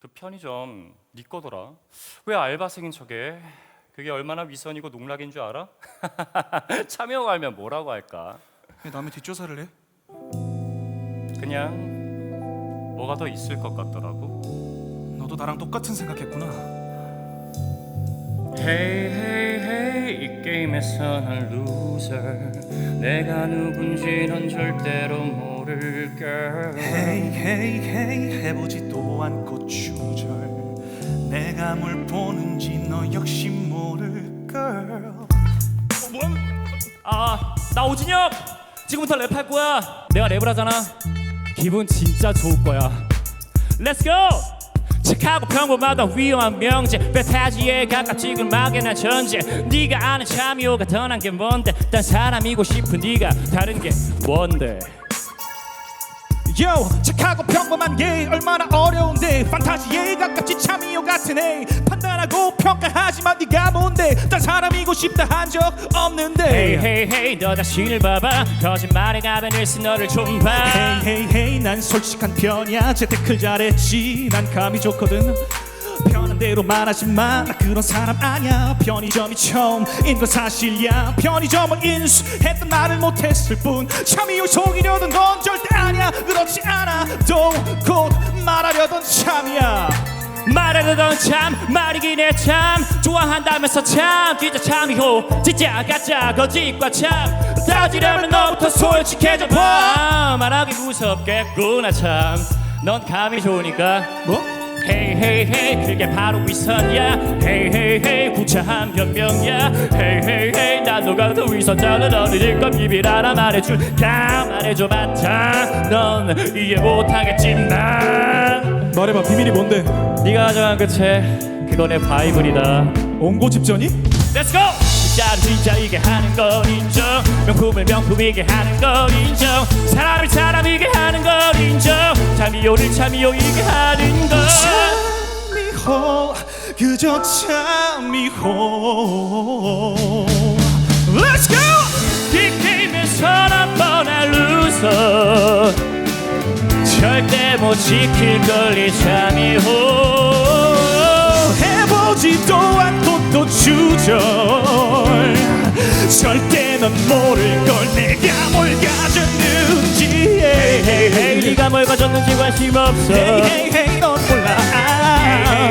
그 편의점 네 거더라. 왜 알바생인 척해? 그게 얼마나 위선이고 농락인 줄 알아? 참여 가면 뭐라고 할까? 왜 남의 뒷조사를 해? 그냥 뭐가 더 있을 것 같더라고. 너도 나랑 똑같은 생각했구나. Hey hey hey 이 게임에서 난 loser 내가 누군지 넌 절대로 모를 걸 헤이 헤이 헤이 해보지 도 않고 주절 내가 뭘 보는지 너 역시 모를 걸 아, 나 오진혁. 지금부터 랩할 거야. 내가 랩을 하잖아. 기분 진짜 좋을 거야. Let's go. 착하고 평범하던 위험한 명제 배타지에 가깝지 근막에 난 전제 네가 아는 참여가 더난 게 뭔데? 딴 사람이고 싶은 네가 다른 게 뭔데 Yo 착하고 평범한 게 얼마나 어려운데 판타지에 가깝지 참이요 같은 애 판단하고 평가하지만 네가 뭔데? 딴 사람이고 싶다 한 적 없는데. Hey hey hey 너 자신을 봐봐. 거짓말에 가면을 쓴 너를 좀봐. 헤이 헤이 헤이 난 솔직한 편이야. 재테크 잘했지. 난 감이 좋거든 편한 대로 말하지만 나 그런 사람 아니야. 편의점이 처음인 건 사실이야. 편의점을 인수했던 나를 못했을 뿐. 참이요 속이려던 건 절대 아니야. 그렇지 않아 또곧 말하려던 참이야. 말하려던 참 말이긴 해 참. 좋아한다면서 참. 진짜 참이호. 진짜 가짜 거짓과 참. 따지려면 너부터 솔직해져 봐. 말하기 무섭겠구나 참 넌 감이 좋으니까 뭐? 헤이 헤이 헤이 그게 바로 위선이야 헤이 헤이 헤이 구차한 변명이야 헤이 헤이 헤이 난 너가 더 위선자는 어디일 건 비밀 하나 말해줄까 말해줘봤자 넌 이해 못하겠지만 말해봐 비밀이 뭔데? 네가 가져간 그채 그거 내 바이블이다 옹고 집전이? Let's go! 진짜를 진짜이게 하는 건 인정. 명품을 명품이게 하는 건 인정. 사람을 사람이게 하는 건 인정. 참이요를 참이요이게 하는 건. 참이호 그저 참이호. Let's go! 이 게임에서 한번할 루서 절대 못 지킬 걸이 참이호. 해보지도 않고 또 주절 절대 넌 모를 걸 내가 뭘 가졌는지. 헤이 헤이 네가 뭘 가졌는지 관심 없어. 헤이 헤이 헤이 넌 몰라.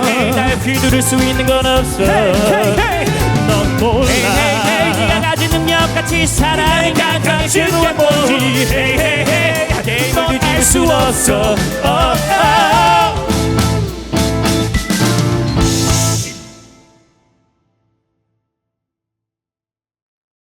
헤이 날 휘두를 수 있는 건 없어. 헤이 헤이 헤이 넌 몰라. 헤이 헤이 헤이 네가 가진 능력 같이 사랑이 가까이 넌 뭔지. 헤이 헤이 헤이 넌알수 없어. 어, 어.